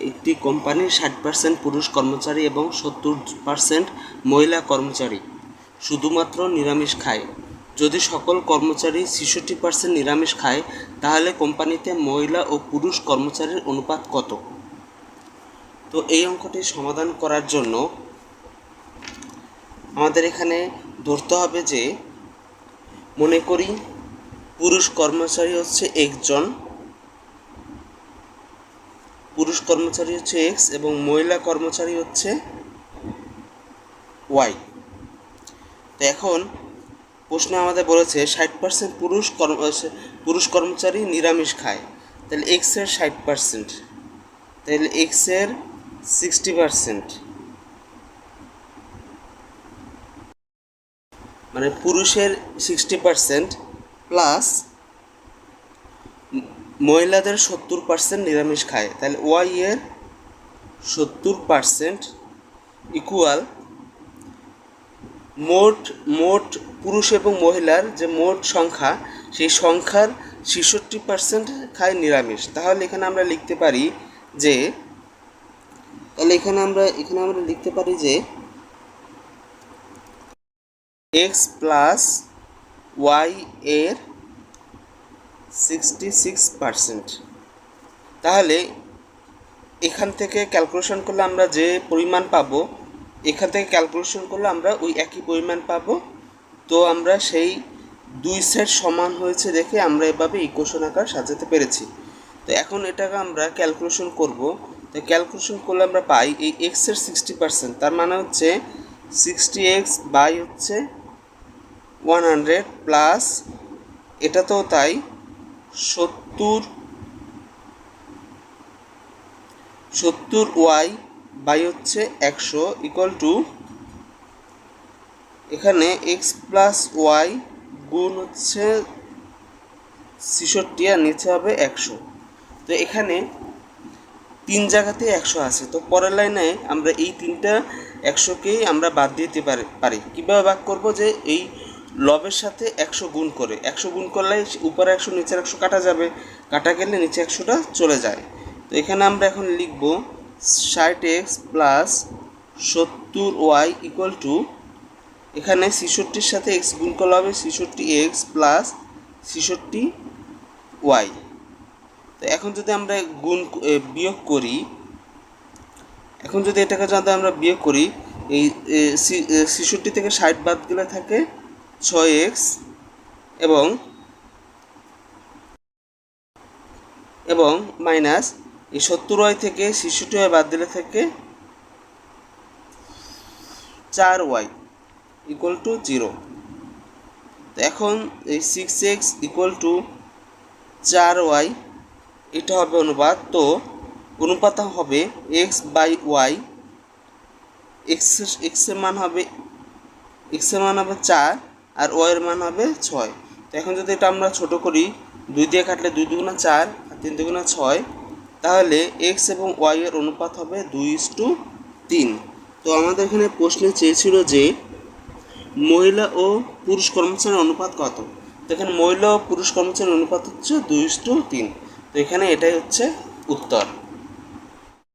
একটি কোম্পানির ষাট পার্সেন্ট পুরুষ কর্মচারী এবং সত্তর পার্সেন্ট মহিলা কর্মচারী। শুধুমাত্র নিরামিষ খায়। যদি সকল কর্মচারী ছেষট্টি পার্সেন্ট নিরামিষ খায়, তাহলে কোম্পানিতে মহিলা ও পুরুষ কর্মচারীর অনুপাত কত? তো এই অঙ্কটি সমাধান করার জন্য আমাদের এখানে ধরতে হবে যে, মনে করি পুরুষ কর্মচারী হচ্ছে একজন পুরুষ কর্মচারী হচ্ছে এক্স এবং মহিলা কর্মচারী হচ্ছে ওয়াই তো এখন প্রশ্নে আমাদের বলেছে, ষাট পার্সেন্ট পুরুষ কর্ম, পুরুষ কর্মচারী নিরামিষ খায়, তাহলে এক্সের ষাট পার্সেন্ট তাহলে এক্সের সিক্সটি পার্সেন্ট মানে পুরুষের সিক্সটি পার্সেন্ট প্লাস মহিলাদের সত্তর পার্সেন্ট নিরামিষ খায়। তাহলে ওয়াই এর সত্তর পার্সেন্ট ইকুয়াল মোট মোট পুরুষ এবং মহিলার যে মোট সংখ্যা, সেই সংখ্যার ছেষট্টি পার্সেন্ট খায় নিরামিষ। তাহলে এখানে আমরা লিখতে পারি যে, তাহলে এখানে আমরা এখানে আমরা লিখতে পারি যে এক্স প্লাস ওয়াই এর সিক্সটি সিক্স পার্সেন্ট তাহলে এখান থেকে ক্যালকুলেশন করলে আমরা যে পরিমাণ পাবো, এখান থেকে ক্যালকুলেশন করলে আমরা ওই একই পরিমাণ পাবো। তো আমরা সেই দুই সেট সমান হয়েছে দেখে আমরা এভাবে ইকুয়েশন আকার সাজাতে পেরেছি। তো এখন এটাকে আমরা ক্যালকুলেশন করব। তো ক্যালকুলেশন করলে আমরা পাই এই এক্সের সিক্সটি পার্সেন্ট তার মানে হচ্ছে সিক্সটি এক্স বাই হচ্ছে ওয়ান হান্ড্রেড প্লাস এটা তো তাই। সত্তর সত্তর ওয়াই বাই হচ্ছে একশো ইকুয়াল টু এখানে এক্স প্লাস ওয়াই গুণ হচ্ছে ছেষট্টি আর নিচে হবে একশো। তো এখানে তিন জায়গাতে একশো আছে। তো পরের লাইনে আমরা এই তিনটা একশোকেই আমরা বাদ দিতে পারি। কীভাবে ভাগ করব যে এই লবের সাথে একশো গুণ করে। একশো গুণ করলে উপরে একশো, নিচের একশো কাটা যাবে। কাটা গেলে নিচে একশোটা চলে যায়। তো এখানে আমরা এখন লিখব ষাট এক্স প্লাস সত্তর ওয়াই ইকুয়াল টু, এখানে ছেষট্টির সাথে এক্স গুণ করলে হবে ছেষট্টি এক্স প্লাস ছেষট্টি ওয়াই। তো এখন যদি আমরা গুণ বিয়োগ করি, এখন যদি এটাকে যদি আমরা বিয়োগ করি, এই ছেষট্টি থেকে ষাট বাদ গেলে থাকে ছয় এক্স এবং এবং মাইনাস এই সত্তর ওয়াই থেকে ছেষট্টি ওয়াই বাদ দিলে থেকে চার ওয়াই ইকুয়াল টু জিরো এখন এই সিক্স এক্স ইকুয়াল টু চার ওয়াই, এটা হবে অনুপাত। তো অনুপাত হবে এক্স বাই ওয়াই এক্স এক্সের মান হবে, এক্সের মান হবে চার। আর ওয়াইয়ের মান হবে ছয়। তো এখন যদি এটা আমরা ছোট করি, দুই দিয়ে কাটলে দুই দুগুণা চার আর তিন দুগুণা ছয়, তাহলে এক্স এবং ওয়াই এর অনুপাত হবে দুই ইস টু তিন। তো আমাদের এখানে প্রশ্নে চেয়েছিল যে, মহিলা ও পুরুষ কর্মচারীর অনুপাত কত? তো এখানে মহিলা ও পুরুষ কর্মচারীর অনুপাত হচ্ছে দুই টু তিন। তো এখানে এটাই হচ্ছে উত্তর।